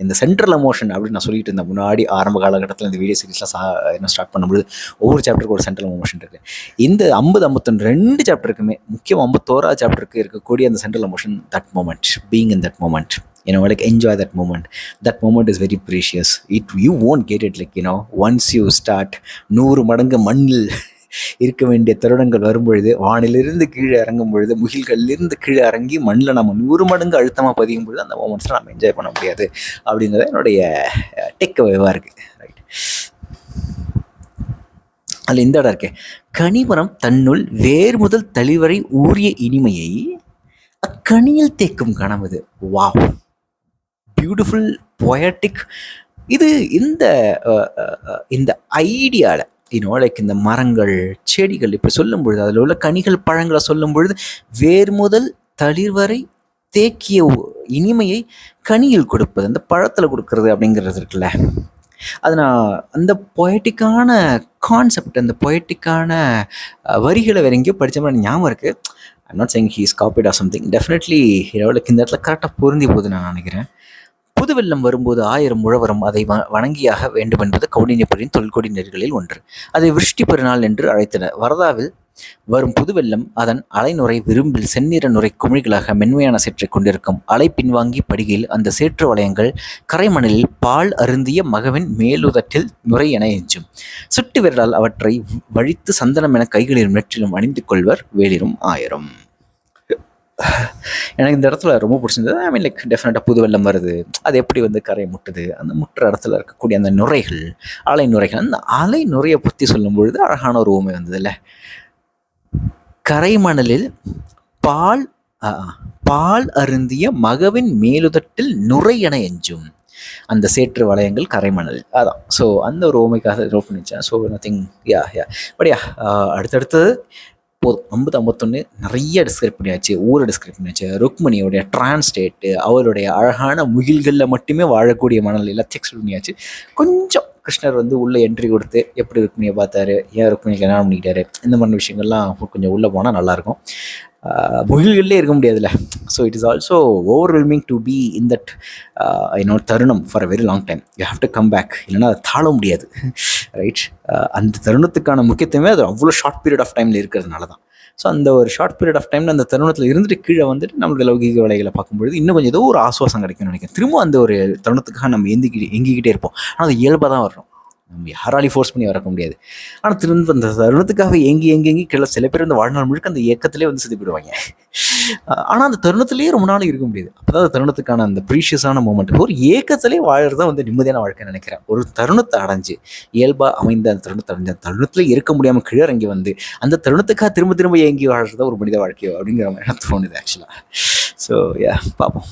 இந்த சென்ட்ரல் எமோஷன் அப்படின்னு நான் சொல்லிட்டு இருந்தேன். முன்னாடி ஆரம்ப காலகட்டத்தில் இந்த வீடியோ சீரிஸ்லாம் சா என்ன ஸ்டார்ட் பண்ணும்போது ஒவ்வொரு சாப்டருக்கு ஒரு சென்ட்ரல் எமோஷன் இருக்குது இந்த ஐம்பது ஐம்பத்தொன்று ரெண்டு சாப்டருக்குமே முக்கியம் ஐம்பத்தோரா சாப்டருக்கு இருக்கக்கூடிய அந்த central emotion that moment being in that moment you know enjoy that moment that moment is very precious it you won't get it like you know once you start நூறு மடங்கு மண்ணில் இருக்க வேண்டிய தருணங்கள் வரும்பொழுது வானிலிருந்து கீழே இறங்கும் பொழுது முகில்களிலிருந்து கீழே இறங்கி மண்ணில் நம்ம நூறு மடங்கு அழுத்தமாக பதியும் பொழுது அந்த மூமெண்ட்ஸில் நம்ம என்ஜாய் பண்ண முடியாது. அப்படிங்கிறது என்னுடைய டெக் வேவாக இருக்குது ரைட் அதில் இந்த இடம் இருக்கே. கனிமரம் தன்னுள் வேர் முதல் தளிவரை ஊறிய இனிமையை அக்கனியில் தேக்கும் கனவு வாவ் பியூட்டிஃபுல் பொயட்டிக் இது இந்த இந்த ஐடியாவில் இன்னும் லைக் இந்த மரங்கள் செடிகள் இப்படி சொல்லும் பொழுது அதில் உள்ள கனிகள் பழங்களை சொல்லும் பொழுது வேர் முதல் தளிர் வரை தேக்கிய இனிமையை கனியில் கொடுப்பது அந்த பழத்தில் கொடுக்கறது அப்படிங்கிறது இருக்குல்ல. அது நான் அந்த பொயட்டிக்கான கான்செப்ட் அந்த பொயட்டிக்கான வரிகளை வேற எங்கேயோ படித்த மாதிரி ஞாபகம் இருக்குது I'm not saying he's copied or something definitely இந்த இடத்துல கரெக்டாக பொருந்தி போகுது நான் நினைக்கிறேன். புதுவெல்லம் வரும்போது ஆயிரம் முழவரும் அதை வ வணங்கியாக வேண்டும் என்பது தொல்கொடி நெறிகளில் ஒன்று. அதை விருஷ்டி பெருநாள் என்று அழைத்தனர். வரதாவில் வரும் புதுவெல்லம் அதன் அலைநுரை விரும்பில் செந்நிற நுரை குமிழ்களாக மென்மையான சேற்றை கொண்டிருக்கும். அலை பின்வாங்கி படிகையில் அந்த சேற்று வளையங்கள் கரைமணலில் பால் அருந்திய மகவின் மேலுதட்டில் நுரை என எஞ்சும். சுட்டு விரலால் அவற்றை வழித்து சந்தனம் என கைகளிலும் நெற்றிலும் அணிந்து கொள்வர் வேலிரும் ஆயிரம். எனக்கு இந்த இடத்துல ரொம்ப பிடிச்சிருந்தது. ஐ மீன் லைக் டெஃபினட்டாக புது வெள்ளம் வருது. அது எப்படி வந்து கரையை முட்டுது? அந்த முட்டுற இடத்துல இருக்கக்கூடிய அந்த நுரைகள் அலை நுரைகள் அந்த அலை நுரையை பற்றி சொல்லும் பொழுது அழகான ஒரு ஊமை வந்ததுல்ல. கரைமணலில் பால் பால் அருந்திய மகவின் மேலுதட்டில் நுரை என எஞ்சும். அந்த சேற்று வளையங்கள் கரைமணல் அதான். ஸோ அந்த ஒரு ஓமைக்காக ரோப் பண்ணிச்சேன். So nothing yeah yeah but yeah அடுத்தடுத்தது போதும். ஐம்பது ஐம்பத்தொன்று நிறைய டிஸ்கிரைப் பண்ணியாச்சு. ஊரை டிஸ்கிரைப் பண்ணியாச்சு. ருக்மணியோடைய டிரான்ஸ்டேட்டு அவருடைய அழகான முகில்களில் மட்டுமே வாழக்கூடிய மணல் எல்லாத்தையும் எக்ஸ்பிளைன் பண்ணியாச்சு. கொஞ்சம் கிருஷ்ணர் வந்து உள்ளே என்ட்ரி கொடுத்து எப்படி ருக்மிணியை பார்த்தாரு? ஏன் ருக்மிணி கல்யாணம் பண்ணிக்கிட்டாரு? இந்த மாதிரி விஷயங்கள்லாம் கொஞ்சம் உள்ளே போனால் நல்லாயிருக்கும் முகில்களே இருக்க முடியாதுல்ல. So it is also overwhelming to be in that என்னோட தருணம் for a very long time you have to come back இல்லைன்னா அதை தாழ முடியாது. ரைட் அந்த தருணத்துக்கான முக்கியத்துவமே அது அவ்வளோ ஷார்ட் பீரியட் ஆஃப் டைமில் இருக்கிறதுனால தான். ஸோ அந்த ஒரு ஷார்ட் பீரியட் ஆஃப் டைமில் அந்த தருணத்தில் இருந்துட்டு கீழே வந்துட்டு நம்மளுடைய லௌகிக வேலைகளை பார்க்கும்பொழுது இன்னும் கொஞ்சம் ஏதோ ஒரு ஆசுவாசம் கிடைக்கும்னு நினைக்கிறேன். திரும்ப அந்த ஒரு தருணத்துக்காக நம்ம எந்திக்கிட்டு எங்கிக்கிட்டே இருப்போம். ஆனால் அது இயல்பாக தான் வரும் நம்ம யாராலையும் ஃபோர்ஸ் பண்ணி வரக்க முடியாது. ஆனால் திரும்ப அந்த தருணத்துக்காக ஏங்கி ஏங்கி ஏங்கி கீழே சில பேர் அந்த வாழ்நாள் முழுக்க அந்த இயக்கத்திலே வந்து செத்து போயிடுவாங்க ஆனால் அந்த தருணத்திலேயே ரொம்ப நாள் இருக்க முடியாது. அப்போ அந்த தருணத்துக்கான அந்த ப்ரீஷியஸான மூமெண்ட் ஒரு ஏக்கத்திலே வாழறது தான் வந்து நிம்மதியான வாழ்க்கைன்னு நினைக்கிறேன். ஒரு தருணத்தை அடைஞ்சு இயல்பாக அமைந்த அந்த தருணத்தை அடைஞ்ச அந்த தருணத்தில் இருக்க முடியாமல் கிழறங்கி வந்து அந்த தருணத்துக்காக திரும்ப திரும்ப ஏங்கி வாழ்றது ஒரு மனித வாழ்க்கையோ அப்படிங்கிற மாதிரி எனக்கு தோணுது ஆக்சுவலாக ஸோ யா பார்ப்போம்.